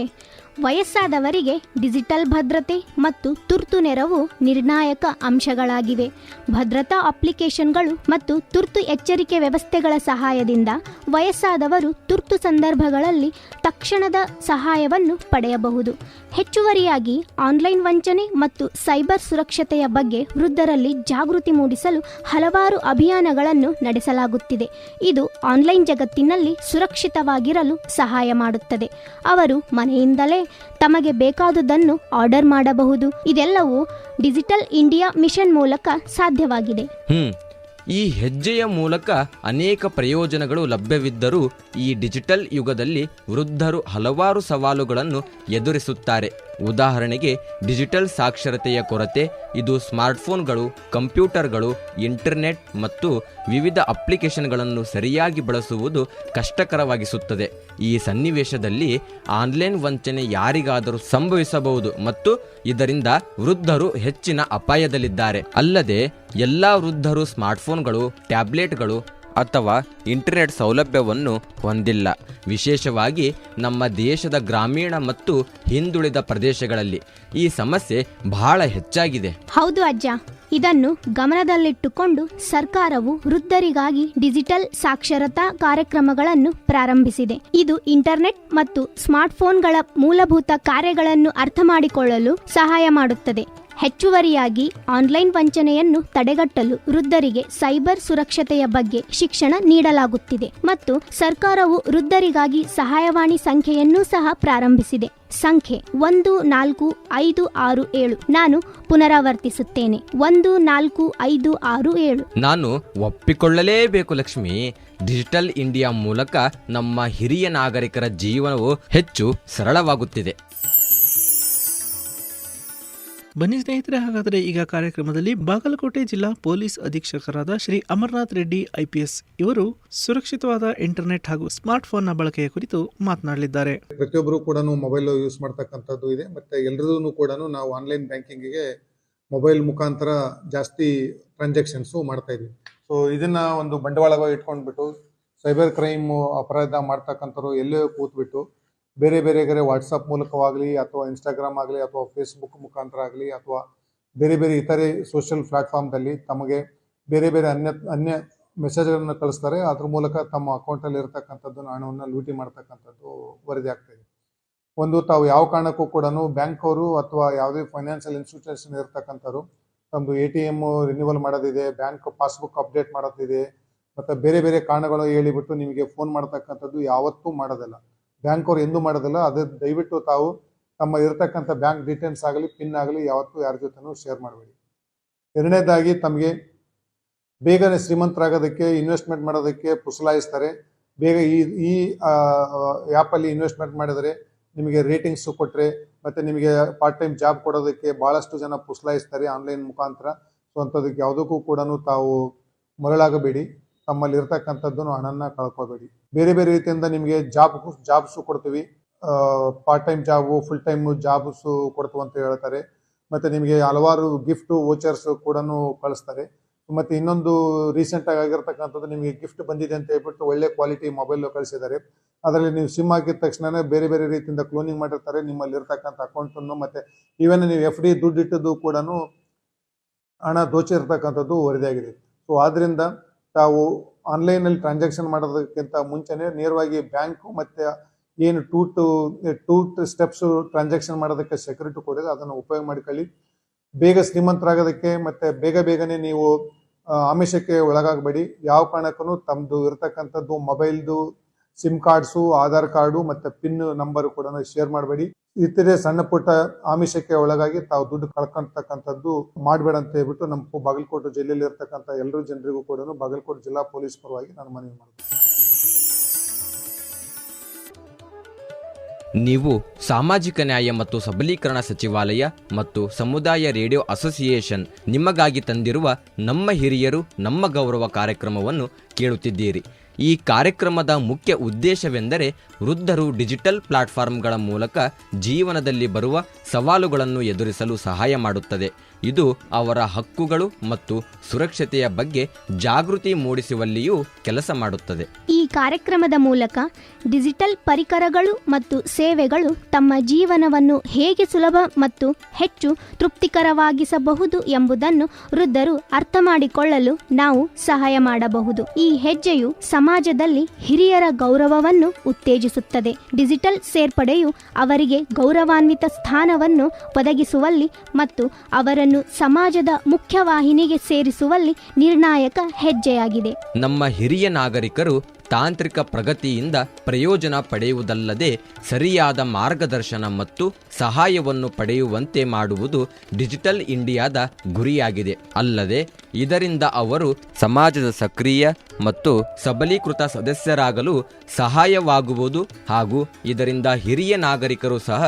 ವಯಸ್ಸಾದವರಿಗೆ ಡಿಜಿಟಲ್ ಭದ್ರತೆ ಮತ್ತು ತುರ್ತು ನೆರವು ನಿರ್ಣಾಯಕ ಅಂಶಗಳಾಗಿವೆ. ಭದ್ರತಾ ಅಪ್ಲಿಕೇಶನ್ಗಳು ಮತ್ತು ತುರ್ತು ಎಚ್ಚರಿಕೆ ವ್ಯವಸ್ಥೆಗಳ ಸಹಾಯದಿಂದ ವಯಸ್ಸಾದವರು ತುರ್ತು ಸಂದರ್ಭಗಳಲ್ಲಿ ತಕ್ಷಣದ ಸಹಾಯವನ್ನು ಪಡೆಯಬಹುದು. ಹೆಚ್ಚುವರಿಯಾಗಿ ಆನ್ಲೈನ್ ವಂಚನೆ ಮತ್ತು ಸೈಬರ್ ಸುರಕ್ಷತೆಯ ಬಗ್ಗೆ ವೃದ್ಧರಲ್ಲಿ ಜಾಗೃತಿ ಮೂಡಿಸಲು ಹಲವಾರು ಅಭಿಯಾನಗಳನ್ನು ನಡೆಸಲಾಗುತ್ತಿದೆ. ಇದು ಆನ್ಲೈನ್ ಜಗತ್ತಿನಲ್ಲಿ ಸುರಕ್ಷಿತವಾಗಿರಲು ಸಹಾಯ ಮಾಡುತ್ತದೆ. ಅವರು ಮನೆಯಿಂದಲೇ ತಮಗೆ ಬೇಕಾದುದನ್ನು ಆರ್ಡರ್ ಮಾಡಬಹುದು. ಇದೆಲ್ಲವೂ ಡಿಜಿಟಲ್ ಇಂಡಿಯಾ ಮಿಷನ್ ಮೂಲಕ ಸಾಧ್ಯವಾಗಿದೆ. ಈ ಹೆಜ್ಜೆಯ ಮೂಲಕ ಅನೇಕ ಪ್ರಯೋಜನಗಳು ಲಭ್ಯವಿದ್ದರೂ ಈ ಡಿಜಿಟಲ್ ಯುಗದಲ್ಲಿ ವೃದ್ಧರು ಹಲವಾರು ಸವಾಲುಗಳನ್ನು ಎದುರಿಸುತ್ತಾರೆ. ಉದಾಹರಣೆಗೆ, ಡಿಜಿಟಲ್ ಸಾಕ್ಷರತೆಯ ಕೊರತೆ, ಇದು ಸ್ಮಾರ್ಟ್ಫೋನ್ಗಳು, ಕಂಪ್ಯೂಟರ್ಗಳು, ಇಂಟರ್ನೆಟ್ ಮತ್ತು ವಿವಿಧ ಅಪ್ಲಿಕೇಶನ್ಗಳನ್ನು ಸರಿಯಾಗಿ ಬಳಸುವುದು ಕಷ್ಟಕರವಾಗಿಸುತ್ತದೆ. ಈ ಸನ್ನಿವೇಶದಲ್ಲಿ ಆನ್ಲೈನ್ ವಂಚನೆ ಯಾರಿಗಾದರೂ ಸಂಭವಿಸಬಹುದು ಮತ್ತು ಇದರಿಂದ ವೃದ್ಧರು ಹೆಚ್ಚಿನ ಅಪಾಯದಲ್ಲಿದ್ದಾರೆ. ಅಲ್ಲದೆ, ಎಲ್ಲ ವೃದ್ಧರು ಸ್ಮಾರ್ಟ್ಫೋನ್ಗಳು, ಟ್ಯಾಬ್ಲೆಟ್ಗಳು ಅಥವಾ ಇಂಟರ್ನೆಟ್ ಸೌಲಭ್ಯವನ್ನು ಹೊಂದಿಲ್ಲ. ವಿಶೇಷವಾಗಿ ನಮ್ಮ ದೇಶದ ಗ್ರಾಮೀಣ ಮತ್ತು ಹಿಂದುಳಿದ ಪ್ರದೇಶಗಳಲ್ಲಿ ಈ ಸಮಸ್ಯೆ ಬಹಳ ಹೆಚ್ಚಾಗಿದೆ. ಹೌದು ಅಜ್ಜ. ಇದನ್ನು ಗಮನದಲ್ಲಿಟ್ಟುಕೊಂಡು ಸರ್ಕಾರವು ವೃದ್ಧರಿಗಾಗಿ ಡಿಜಿಟಲ್ ಸಾಕ್ಷರತಾ ಕಾರ್ಯಕ್ರಮಗಳನ್ನು ಪ್ರಾರಂಭಿಸಿದೆ. ಇದು ಇಂಟರ್ನೆಟ್ ಮತ್ತು ಸ್ಮಾರ್ಟ್ಫೋನ್ಗಳ ಮೂಲಭೂತ ಕಾರ್ಯಗಳನ್ನು ಅರ್ಥ ಮಾಡಿಕೊಳ್ಳಲು ಸಹಾಯ ಮಾಡುತ್ತದೆ. ಹೆಚ್ಚುವರಿಯಾಗಿ ಆನ್ಲೈನ್ ವಂಚನೆಯನ್ನು ತಡೆಗಟ್ಟಲು ವೃದ್ಧರಿಗೆ ಸೈಬರ್ ಸುರಕ್ಷತೆಯ ಬಗ್ಗೆ ಶಿಕ್ಷಣ ನೀಡಲಾಗುತ್ತಿದೆ ಮತ್ತು ಸರ್ಕಾರವು ವೃದ್ಧರಿಗಾಗಿ ಸಹಾಯವಾಣಿ ಸಂಖ್ಯೆಯನ್ನೂ ಸಹ ಪ್ರಾರಂಭಿಸಿದೆ. ಸಂಖ್ಯೆ ಒಂದು ನಾಲ್ಕು ಐದು ಆರು ಏಳು. ನಾನು ಪುನರಾವರ್ತಿಸುತ್ತೇನೆ. ಒಂದು ನಾಲ್ಕು ಐದು ಆರು ಏಳು. ನಾನು ಒಪ್ಪಿಕೊಳ್ಳಲೇಬೇಕು ಲಕ್ಷ್ಮಿ. ಡಿಜಿಟಲ್ ಇಂಡಿಯಾ ಮೂಲಕ ನಮ್ಮ ಹಿರಿಯ ನಾಗರಿಕರ ಜೀವನವು ಹೆಚ್ಚು ಸರಳವಾಗುತ್ತಿದೆ. ಬನ್ನಿ ಸ್ನೇಹಿತರೆ, ಹಾಗಾದರೆ ಈಗ ಕಾರ್ಯಕ್ರಮದಲ್ಲಿ ಬಾಗಲಕೋಟೆ ಜಿಲ್ಲಾ ಪೊಲೀಸ್ ಅಧೀಕ್ಷಕರಾದ ಶ್ರೀ ಅಮರ್ನಾಥ್ ರೆಡ್ಡಿ ಐಪಿಎಸ್ ಇವರು ಸುರಕ್ಷಿತವಾದ ಇಂಟರ್ನೆಟ್ ಹಾಗೂ ಸ್ಮಾರ್ಟ್ ಫೋನ್ನ ಬಳಕೆಯ ಕುರಿತು ಮಾತನಾಡಲಿದ್ದಾರೆ. ಪ್ರತಿಯೊಬ್ಬರು ಕೂಡ ಮೊಬೈಲ್ ಯೂಸ್ ಮಾಡ್ತಕ್ಕಂಥದ್ದು ಇದೆ. ಮತ್ತೆ ಎಲ್ಲರಿಗೂ ಕೂಡ ನಾವು ಆನ್ಲೈನ್ ಬ್ಯಾಂಕಿಂಗಿಗೆ ಮೊಬೈಲ್ ಮುಖಾಂತರ ಜಾಸ್ತಿ ಟ್ರಾನ್ಸಾಕ್ಷನ್ಸ್ ಮಾಡ್ತಾ ಇದೀವಿ ಸೊ, ಇದನ್ನ ಒಂದು ಬಂಡವಾಳವಾಗಿ ಇಟ್ಕೊಂಡ್ಬಿಟ್ಟು, ಸೈಬರ್ ಕ್ರೈಮ್ ಅಪರಾಧ ಮಾಡ್ತಕ್ಕಂಥವ್ರು ಎಲ್ಲೇ ಕೂತ್ಬಿಟ್ಟು ಬೇರೆ ಬೇರೆ ಕಡೆ ವಾಟ್ಸಪ್ ಮೂಲಕವಾಗಲಿ ಅಥವಾ ಇನ್ಸ್ಟಾಗ್ರಾಮ್ ಆಗಲಿ ಅಥವಾ ಫೇಸ್ಬುಕ್ ಮುಖಾಂತರ ಆಗಲಿ ಅಥವಾ ಬೇರೆ ಬೇರೆ ಇತರೆ ಸೋಷಿಯಲ್ ಪ್ಲಾಟ್ಫಾರ್ಮ್ದಲ್ಲಿ ತಮಗೆ ಬೇರೆ ಬೇರೆ ಅನ್ಯ ಅನ್ಯ ಮೆಸೇಜ್ಗಳನ್ನು ಕಳಿಸ್ತಾರೆ. ಅದ್ರ ಮೂಲಕ ತಮ್ಮ ಅಕೌಂಟಲ್ಲಿ ಇರತಕ್ಕಂಥದ್ದು ಹಣವನ್ನು ಲೂಟಿ ಮಾಡ್ತಕ್ಕಂಥದ್ದು ವರದಿ ಆಗ್ತಾಯಿದೆ ಒಂದು ತಾವು ಯಾವ ಕಾರಣಕ್ಕೂ ಕೂಡ ಬ್ಯಾಂಕ್ ಅವರು ಅಥವಾ ಯಾವುದೇ ಫೈನಾನ್ಷಿಯಲ್ ಇನ್ಸ್ಟಿಟ್ಯೂಷನ್ ಇರ್ತಕ್ಕಂಥವ್ರು ತಮ್ಮದು ಎ ಟಿ ಎಂ ರಿನ್ಯೂವಲ್ ಮಾಡೋದಿದೆ, ಬ್ಯಾಂಕ್ ಪಾಸ್ಬುಕ್ ಅಪ್ಡೇಟ್ ಮಾಡೋದಿದೆ, ಮತ್ತು ಬೇರೆ ಬೇರೆ ಕಾರಣಗಳು ಹೇಳಿಬಿಟ್ಟು ನಿಮಗೆ ಫೋನ್ ಮಾಡ್ತಕ್ಕಂಥದ್ದು ಯಾವತ್ತೂ ಮಾಡೋದಿಲ್ಲ. ಬ್ಯಾಂಕ್ ಅವ್ರು ಎಂದೂ ಮಾಡೋದಿಲ್ಲ. ಅದು ದಯವಿಟ್ಟು ತಾವು ತಮ್ಮ ಇರತಕ್ಕಂಥ ಬ್ಯಾಂಕ್ ಡೀಟೇಲ್ಸ್ ಆಗಲಿ, ಪಿನ್ ಆಗಲಿ, ಯಾವತ್ತೂ ಯಾರ ಜೊತೆನೂ ಶೇರ್ ಮಾಡಬೇಡಿ. ಎರಡನೇದಾಗಿ ತಮಗೆ ಬೇಗನೆ ಶ್ರೀಮಂತರಾಗೋದಕ್ಕೆ, ಇನ್ವೆಸ್ಟ್ಮೆಂಟ್ ಮಾಡೋದಕ್ಕೆ ಪುಸಲಾಯಿಸ್ತಾರೆ. ಬೇಗ ಈ ಈ ಆ್ಯಪಲ್ಲಿ ಇನ್ವೆಸ್ಟ್ಮೆಂಟ್ ಮಾಡಿದರೆ ನಿಮಗೆ ರೇಟಿಂಗ್ಸು ಕೊಟ್ಟರೆ, ಮತ್ತು ನಿಮಗೆ ಪಾರ್ಟ್ ಟೈಮ್ ಜಾಬ್ ಕೊಡೋದಕ್ಕೆ ಭಾಳಷ್ಟು ಜನ ಪುಸಲಾಯಿಸ್ತಾರೆ ಆನ್ಲೈನ್ ಮುಖಾಂತರ. ಸೊ ಅಂಥದಕ್ಕೆ ಯಾವುದಕ್ಕೂ ಕೂಡ ತಾವು ಮರಳಾಗಬೇಡಿ. ತಮ್ಮಲ್ಲಿ ಇರ್ತಕ್ಕಂಥದ್ದನ್ನು ಹಣನ ಕಳ್ಕೊಬೇಡಿ. ಬೇರೆ ಬೇರೆ ರೀತಿಯಿಂದ ನಿಮಗೆ ಜಾಬ್ ಜಾಬ್ಸು ಕೊಡ್ತೀವಿ. Part time job full time jobs ಕೊಡ್ತು ಅಂತ ಹೇಳ್ತಾರೆ. ಮತ್ತು ನಿಮಗೆ ಹಲವಾರು ಗಿಫ್ಟು ವೋಚರ್ಸ್ ಕೂಡ ಕಳಿಸ್ತಾರೆ. ಮತ್ತು ಇನ್ನೊಂದು ರೀಸೆಂಟಾಗಿ ಆಗಿರ್ತಕ್ಕಂಥದ್ದು ನಿಮಗೆ ಗಿಫ್ಟ್ ಬಂದಿದೆ ಅಂತ ಹೇಳ್ಬಿಟ್ಟು ಒಳ್ಳೆ ಕ್ವಾಲಿಟಿ ಮೊಬೈಲ್ ಕಳಿಸಿದ್ದಾರೆ. ಅದರಲ್ಲಿ ನೀವು ಸಿಮ್ ಹಾಕಿದ ತಕ್ಷಣನೇ ಬೇರೆ ಬೇರೆ ರೀತಿಯಿಂದ ಕ್ಲೋನಿಂಗ್ ಮಾಡಿರ್ತಾರೆ ನಿಮ್ಮಲ್ಲಿ ಇರ್ತಕ್ಕಂಥ ಅಕೌಂಟನ್ನು ಮತ್ತು ಈವನ್ ನೀವು ಎಫ್ ಡಿ ದುಡ್ಡಿಟ್ಟದ್ದು ಕೂಡ ಹಣ ದೋಚಿರ್ತಕ್ಕಂಥದ್ದು ವರದಿಯಾಗಿದೆ. ಸೊ ಆದ್ದರಿಂದ ತಾವು ಆನ್ಲೈನಲ್ಲಿ ಟ್ರಾನ್ಸಾಕ್ಷನ್ ಮಾಡೋದಕ್ಕಿಂತ ಮುಂಚೆನೇ ನೇರವಾಗಿ ಬ್ಯಾಂಕು ಮತ್ತು ಏನು two to two steps transaction ಮಾಡೋದಕ್ಕೆ ಸೆಕ್ಯೂರಿಟಿ ಕೊಡಿದೆ ಅದನ್ನು ಉಪಯೋಗ ಮಾಡ್ಕೊಳ್ಳಿ. ಬೇಗ ಶ್ರೀಮಂತರಾಗೋದಕ್ಕೆ ಮತ್ತು ಬೇಗ ಬೇಗನೆ ನೀವು ಆಮಿಷಕ್ಕೆ ಒಳಗಾಗಬೇಡಿ. ಯಾವ ಕಾರಣಕ್ಕೂ ತಮ್ಮದು ಇರತಕ್ಕಂಥದ್ದು ಮೊಬೈಲ್ದು, ಸಿಮ್ ಕಾರ್ಡ್ಸು, ಆಧಾರ್ ಕಾರ್ಡು ಮತ್ತು ಪಿನ್ ನಂಬರ್ ಕೂಡ ಶೇರ್ ಮಾಡಬೇಡಿ. ಇತರೆ ಸಣ್ಣ ಪುಟ್ಟ ಆಮಿಷಕ್ಕೆ ಒಳಗಾಗಿ ತಾವು ದುಡ್ಡು ಕಳ್ಕೊಂತಕ್ಕಂಥದ್ದು ಮಾಡಬೇಡ ಅಂತ ಹೇಳ್ಬಿಟ್ಟು ನಮ್ಮ ಬಾಗಲಕೋಟೆ ಜಿಲ್ಲೆಯಲ್ಲಿ ಇರ್ತಕ್ಕಂಥ ಎಲ್ಲರೂ ಜನರಿಗೂ ಕೂಡ ಬಾಗಲಕೋಟೆ ಜಿಲ್ಲಾ ಪೊಲೀಸ್ ಪರವಾಗಿ ನಾನು ಮನವಿ ಮಾಡ್ತೀನಿ. ನೀವು ಸಾಮಾಜಿಕ ನ್ಯಾಯ ಮತ್ತು ಸಬಲೀಕರಣ ಸಚಿವಾಲಯ ಮತ್ತು ಸಮುದಾಯ ರೇಡಿಯೋ ಅಸೋಸಿಯೇಷನ್ ನಿಮಗಾಗಿ ತಂದಿರುವ ನಮ್ಮ ಹಿರಿಯರು, ನಮ್ಮ ಗೌರವ ಕಾರ್ಯಕ್ರಮವನ್ನು ಕೇಳುತ್ತಿದ್ದೀರಿ. ಈ ಕಾರ್ಯಕ್ರಮದ ಮುಖ್ಯ ಉದ್ದೇಶವೆಂದರೆ ವೃದ್ಧರು ಡಿಜಿಟಲ್ ಪ್ಲಾಟ್ಫಾರ್ಮ್ಗಳ ಮೂಲಕ ಜೀವನದಲ್ಲಿ ಬರುವ ಸವಾಲುಗಳನ್ನು ಎದುರಿಸಲು ಸಹಾಯ ಮಾಡುತ್ತದೆ. ಇದು ಅವರ ಹಕ್ಕುಗಳು ಮತ್ತು ಸುರಕ್ಷತೆಯ ಬಗ್ಗೆ ಜಾಗೃತಿ ಮೂಡಿಸುವಲ್ಲಿಯೂ ಕೆಲಸ ಮಾಡುತ್ತದೆ. ಈ ಕಾರ್ಯಕ್ರಮದ ಮೂಲಕ ಡಿಜಿಟಲ್ ಪರಿಕರಗಳು ಮತ್ತು ಸೇವೆಗಳು ತಮ್ಮ ಜೀವನವನ್ನು ಹೇಗೆ ಸುಲಭ ಮತ್ತು ಹೆಚ್ಚು ತೃಪ್ತಿಕರವಾಗಿಸಬಹುದು ಎಂಬುದನ್ನು ವೃದ್ಧರು ಅರ್ಥ ಮಾಡಿಕೊಳ್ಳಲು ನಾವು ಸಹಾಯ ಮಾಡಬಹುದು. ಹೆಜ್ಜೆಯು ಸಮಾಜದಲ್ಲಿ ಹಿರಿಯರ ಗೌರವವನ್ನು ಉತ್ತೇಜಿಸುತ್ತದೆ. ಡಿಜಿಟಲ್ ಸೇರ್ಪಡೆಯು ಅವರಿಗೆ ಗೌರವಾನ್ವಿತ ಸ್ಥಾನವನ್ನು ಒದಗಿಸುವಲ್ಲಿ ಮತ್ತು ಅವರನ್ನು ಸಮಾಜದ ಮುಖ್ಯವಾಹಿನಿಗೆ ಸೇರಿಸುವಲ್ಲಿ ನಿರ್ಣಾಯಕ ಹೆಜ್ಜೆಯಾಗಿದೆ. ನಮ್ಮ ಹಿರಿಯ ನಾಗರಿಕರು ತಾಂತ್ರಿಕ ಪ್ರಗತಿಯಿಂದ ಪ್ರಯೋಜನ ಪಡೆಯುವುದಲ್ಲದೆ ಸರಿಯಾದ ಮಾರ್ಗದರ್ಶನ ಮತ್ತು ಸಹಾಯವನ್ನು ಪಡೆಯುವಂತೆ ಮಾಡುವುದು ಡಿಜಿಟಲ್ ಇಂಡಿಯಾದ ಗುರಿಯಾಗಿದೆ. ಅಲ್ಲದೆ, ಇದರಿಂದ ಅವರು ಸಮಾಜದ ಸಕ್ರಿಯ ಮತ್ತು ಸಬಲೀಕೃತ ಸದಸ್ಯರಾಗಲು ಸಹಾಯವಾಗುವುದು ಹಾಗೂ ಇದರಿಂದ ಹಿರಿಯ ನಾಗರಿಕರು ಸಹ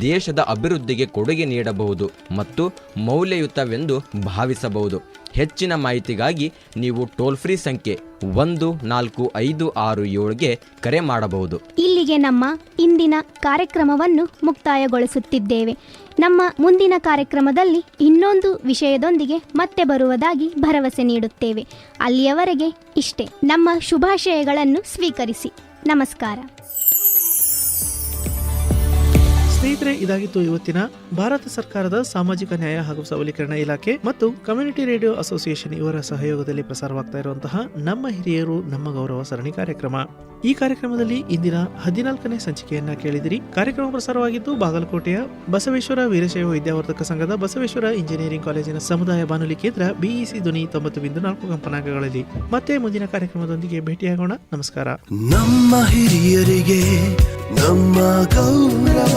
ದೇಶದ ಅಭಿವೃದ್ಧಿಗೆ ಕೊಡುಗೆ ನೀಡಬಹುದು ಮತ್ತು ಮೌಲ್ಯಯುತವೆಂದು ಭಾವಿಸಬಹುದು. ಹೆಚ್ಚಿನ ಮಾಹಿತಿಗಾಗಿ ನೀವು ಟೋಲ್ ಫ್ರೀ ಸಂಖ್ಯೆ ಒಂದು, ನಾಲ್ಕು, ಐದು, ಆರು, ಏಳುಗೆ ಕರೆ ಮಾಡಬಹುದು. ಇಲ್ಲಿಗೆ ನಮ್ಮ ಇಂದಿನ ಕಾರ್ಯಕ್ರಮವನ್ನು ಮುಕ್ತಾಯಗೊಳಿಸುತ್ತಿದ್ದೇವೆ. ನಮ್ಮ ಮುಂದಿನ ಕಾರ್ಯಕ್ರಮದಲ್ಲಿ ಇನ್ನೊಂದು ವಿಷಯದೊಂದಿಗೆ ಮತ್ತೆ ಬರುವುದಾಗಿ ಭರವಸೆ ನೀಡುತ್ತೇವೆ. ಅಲ್ಲಿಯವರೆಗೆ ಇಷ್ಟೇ. ನಮ್ಮ ಶುಭಾಶಯಗಳನ್ನು ಸ್ವೀಕರಿಸಿ. ನಮಸ್ಕಾರ. ಸ್ನೇಹಿತರೆ, ಇದಾಗಿತ್ತು ಇವತ್ತಿನ ಭಾರತ ಸರ್ಕಾರದ ಸಾಮಾಜಿಕ ನ್ಯಾಯ ಹಾಗೂ ಸಬಲೀಕರಣ ಇಲಾಖೆ ಮತ್ತು ಕಮ್ಯುನಿಟಿ ರೇಡಿಯೋ ಅಸೋಸಿಯೇಷನ್ ಇವರ ಸಹಯೋಗದಲ್ಲಿ ಪ್ರಸಾರವಾಗ್ತಾ ಇರುವಂತಹ ನಮ್ಮ ಹಿರಿಯರು, ನಮ್ಮ ಗೌರವ ಸರಣಿ ಕಾರ್ಯಕ್ರಮ. ಈ ಕಾರ್ಯಕ್ರಮದಲ್ಲಿ ಇಂದಿನ ಹದಿನಾಲ್ಕನೇ ಸಂಚಿಕೆಯನ್ನ ಕೇಳಿದಿರಿ. ಕಾರ್ಯಕ್ರಮ ಪ್ರಸಾರವಾಗಿದ್ದು ಬಾಗಲಕೋಟೆಯ ಬಸವೇಶ್ವರ ವೀರಶೈವ ವಿದ್ಯಾವರ್ಧಕ ಸಂಘದ ಬಸವೇಶ್ವರ ಇಂಜಿನಿಯರಿಂಗ್ ಕಾಲೇಜಿನ ಸಮುದಾಯ ಬಾನುಲಿ ಕೇಂದ್ರ ಬಿಇಸಿ ಧ್ವನಿ ತೊಂಬತ್ತು ಬಿಂದು ನಾಲ್ಕು ಕಂಪನಾಂಕಗಳಲ್ಲಿ ಮತ್ತೆ ಮುಂದಿನ ಕಾರ್ಯಕ್ರಮದೊಂದಿಗೆ ಭೇಟಿಯಾಗೋಣ. ನಮಸ್ಕಾರ. ನಮ್ಮ ಹಿರಿಯರಿಗೆ ನಮ್ಮ ಗೌರವ.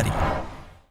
Study